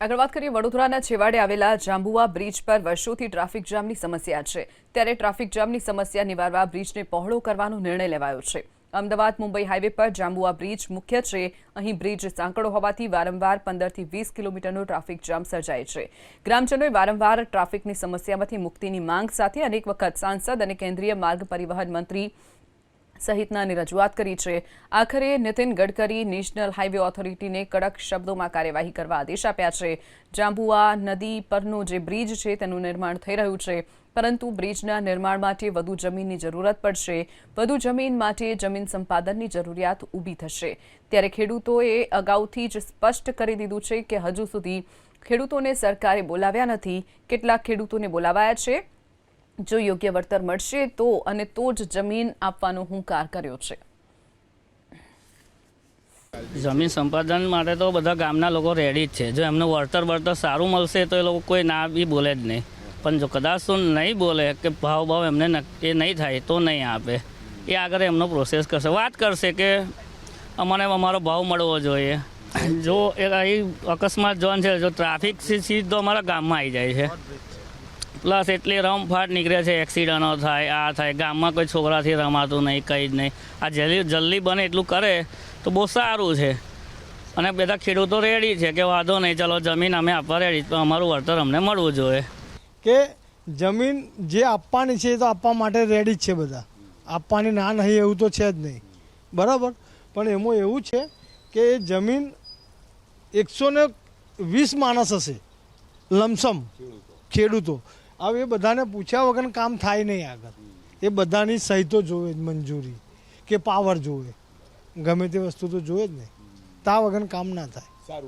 આગળ વાત કરીએ, વડોદરાના છેવાડે આવેલા જાંબુઆ બ્રિજ પર વર્ષોથી ટ્રાફિક જામની સમસ્યા છે. ત્યારે ટ્રાફિક જામની સમસ્યા નિવારવા બ્રિજને પહોળો કરવાનો નિર્ણય લેવાયો છે. અમદાવાદ, મુંબઈ હાઈવે પર જાંબુઆ બ્રિજ મુખ્ય છે. અહીં બ્રિજ સાંકડો હોવાથી વારંવાર પંદરથી વીસ કિલોમીટરનો ટ્રાફિક જામ સર્જાય છે. ગ્રામજનોએ વારંવાર ટ્રાફિકની સમસ્યામાંથી મુક્તિની માંગ સાથે અનેક વખત સાંસદ અને કેન્દ્રીય માર્ગ પરિવહન મંત્રી સહિતનાની રજૂઆત કરી છે. આખરે નીતિન ગડકરી નેશનલ હાઈવે ઓથોરિટીને કડક શબ્દોમાં કાર્યવાહી કરવા આદેશ આપ્યા છે. જાંબુઆ નદી પરનો જે બ્રિજ છે તેનું નિર્માણ થઈ રહ્યું છે. પરંતુ બ્રિજના નિર્માણ માટે વધુ જમીનની જરૂરત પડશે. વધુ જમીન માટે જમીન સંપાદનની જરૂરિયાત ઊભી થશે. ત્યારે ખેડૂતોએ અગાઉથી જ સ્પષ્ટ કરી દીધું છે કે હજુ સુધી ખેડૂતોને સરકારે બોલાવ્યા નથી. કેટલાક ખેડૂતોને બોલાવાયા છે. જો યોગ્ય વળતર મળશે તો અને તો જ જમીન આપવાનો હુંકાર કર્યો છે. જમીન સંપાદન માટે તો બધા ગામના લોકો રેડી જ છે. જો એમનું વળતર વળતર સારું મળશે તો એ લોકો કોઈ ના બી બોલે જ નહીં. પણ જો કદાચ તો નહીં બોલે કે ભાવ ભાવ એમને નક્કી નહીં થાય તો નહીં આપે. એ આગળ એમનો પ્રોસેસ કરશે. વાત કરશે કે અમને અમારો ભાવ મળવો જોઈએ. જો એ અકસ્માત જોન છે, જો ટ્રાફિક સીધો અમારા ગામમાં આવી જાય છે. પ્લસ એટલી રમફાટ નીકળે છે એક્સિડન્ટો થાય, આ થાય. ગામમાં કોઈ છોકરાથી રમાતું નહીં, કંઈ જ નહીં. આ જલ્દી જલ્દી બને એટલું કરે તો બહુ સારું છે. અને બધા ખેડૂતો રેડી છે કે વાંધો નહીં, ચલો જમીન અમે આપવા રેડી તો અમારું વળતર અમને મળવું જોઈએ. કે જમીન જે આપવાની છે એ તો આપવા માટે રેડી જ છે બધા. આપવાની ના નહીં એવું તો છે જ નહીં. બરાબર? પણ એમાં એવું છે કે જમીન એકસો વીસ માણસ હશે, લમસમ ખેડૂતો. હવે એ બધાને પૂછ્યા વગર કામ થાય નહીં આગળ. એ બધાની સહિતો જોવે જ મંજૂરી કે પાવર જોવે. ગમે તે વસ્તુ તો જોવે જ નહીં. તા વગર કામ ના થાય.